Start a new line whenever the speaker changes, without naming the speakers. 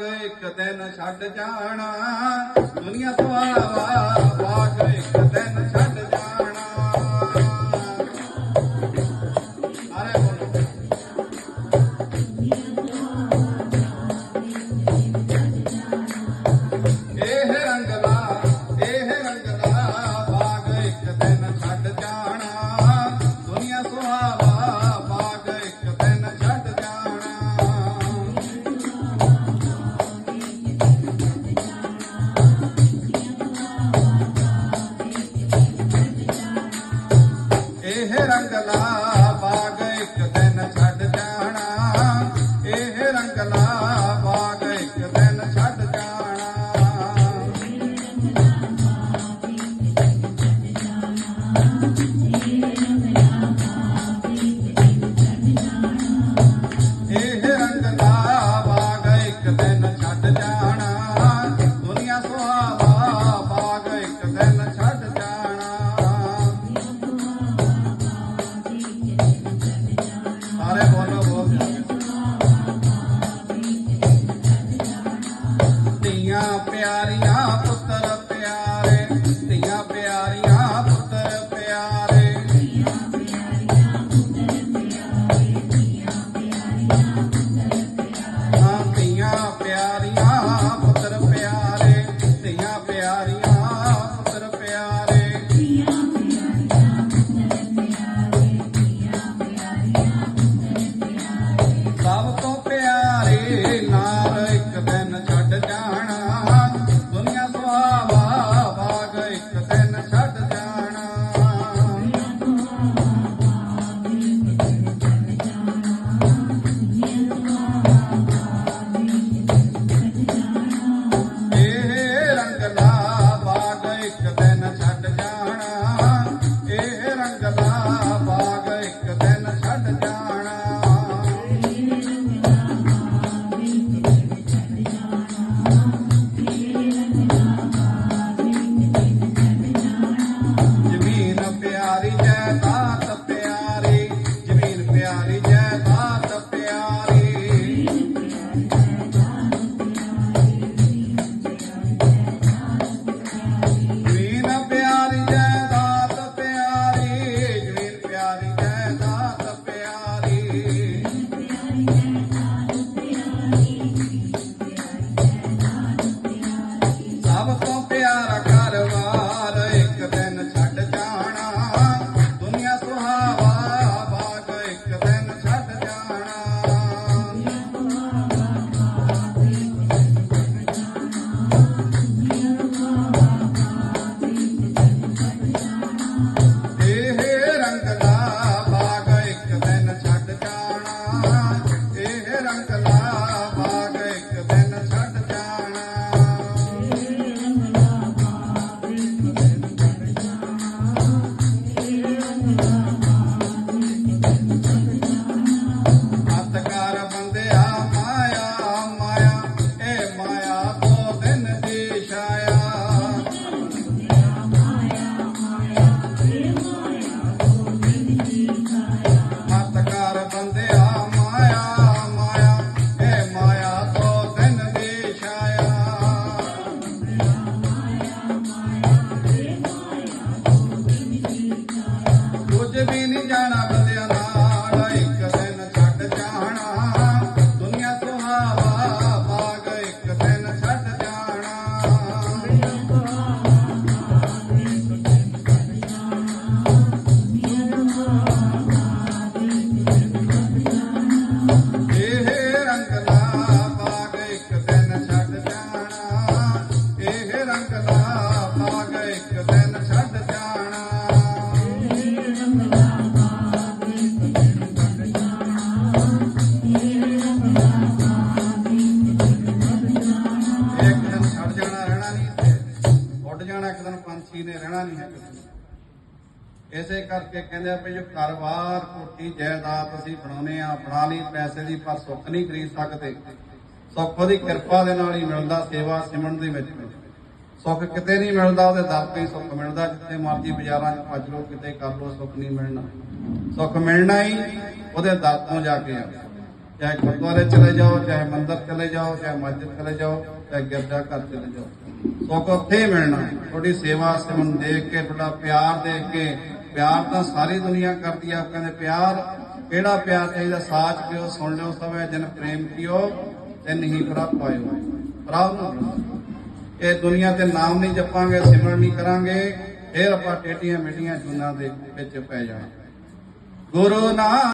ਗਏ ਕਦੇ ਨਾ ਛੱਡ ਜਾਣਾ। ਦੁਨੀਆ ਤੋਂ ਆਵਾ ਵਾ ਗਏ ਕਦੇ ਜੈ ਦਾਤ ਛੱਡ ਜਾਣਾ। ਇੱਕ ਦਿਨ ਛੱਡ ਜਾਣਾ। ਰਹਿਣਾ ਨਹੀਂ ਉੱਡ ਜਾਣਾ ਇੱਕ ਦਿਨ, ਪੰਛੀ ਨੇ ਰਹਿਣਾ ਨਹੀਂ ਇਸੇ ਕਰਕੇ ਕਹਿੰਦੇ ਆ ਵੀ ਜੋ ਕਾਰੋਬਾਰ ਕੋਟੀ ਜਾਇਦਾਦ ਅਸੀਂ ਬਣਾਉਨੇ ਆ ਬਣਾ ਲਈ, ਪੈਸੇ ਦੀ ਪਰ ਸੁੱਖ ਨਹੀਂ ਖਰੀਦ ਸਕਦੇ। ਸੁੱਖ ਉਹਦੀ ਕਿਰਪਾ ਦੇ ਨਾਲ ਹੀ ਮਿਲਦਾ, ਸੇਵਾ ਸਿਮਰਨ ਦੇ ਵਿੱਚ। ਸੁੱਖ ਕਿਤੇ ਨਹੀਂ ਮਿਲਦਾ, ਉਹਦੇ ਦਰ ਤੇ ਸੁੱਖ ਮਿਲਦਾ, ਜਿੱਥੇ ਮਰਜ਼ੀ ਬਾਜ਼ਾਰਾਂ 'ਚ ਭੱਜ ਲੋ ਕਿਤੇ ਕਰ ਲੋ ਸੁੱਖ ਨਹੀਂ ਮਿਲਣਾ। ਸੁੱਖ ਮਿਲਣਾ ਹੀ ਉਹਦੇ ਦਰ ਤੋਂ ਜਾ ਕੇ ਆ। ਚਾਹੇ ਗੁਰਦੁਆਰੇ ਚਲੇ ਜਾਓ, ਚਾਹੇ ਮੰਦਰ ਚਲੇ ਜਾਓ, ਚਾਹੇ ਮਸਜਿਦ ਚਲੇ ਜਾਓ, ਚਾਹੇ ਗਿਰਜਾ ਘਰ ਚਲੇ ਜਾਓ। ਸੁੱਖ ਉੱਥੇ ਹੀ ਮਿਲਣਾ ਤੁਹਾਡੀ ਸੇਵਾ ਸਿਮਰਨ ਦੇਖ ਕੇ, ਤੁਹਾਡਾ ਪਿਆਰ ਦੇਖ ਕੇ, ਪਿਆਰ ਤਾਂ ਸਾਰੀ ਦੁਨੀਆ ਕਰਦੀ ਆ, ਕਹਿੰਦੇ ਪਿਆਰ ਕਿਹੜਾ ਪਿਆਰ ਚਾਹੀਦਾ? ਸਾਚ ਪਿਓ, ਸੁਣ ਲਿਓ ਸਭੇ, ਜਨ ਪ੍ਰੇਮ ਕੀਓ ਤੇ ਨਹੀਂ ਪ੍ਰਭ ਪਾਇਓ ਪ੍ਰਭ ਨੂੰ ਇਹ ਦੁਨੀਆ ਤੇ ਨਾਮ ਨਹੀਂ ਜਪਾਂਗੇ, ਸਿਮਰਨ ਨਹੀਂ ਕਰਾਂਗੇ, ਫਿਰ ਆਪਾਂ ਟੇਟੀਆਂ ਮਿੱਟੀਆਂ ਜੂਨਾਂ ਦੇ ਵਿੱਚ ਪੈ ਜਾਣਾ। ਗੁਰੂ ਨਾਨਕ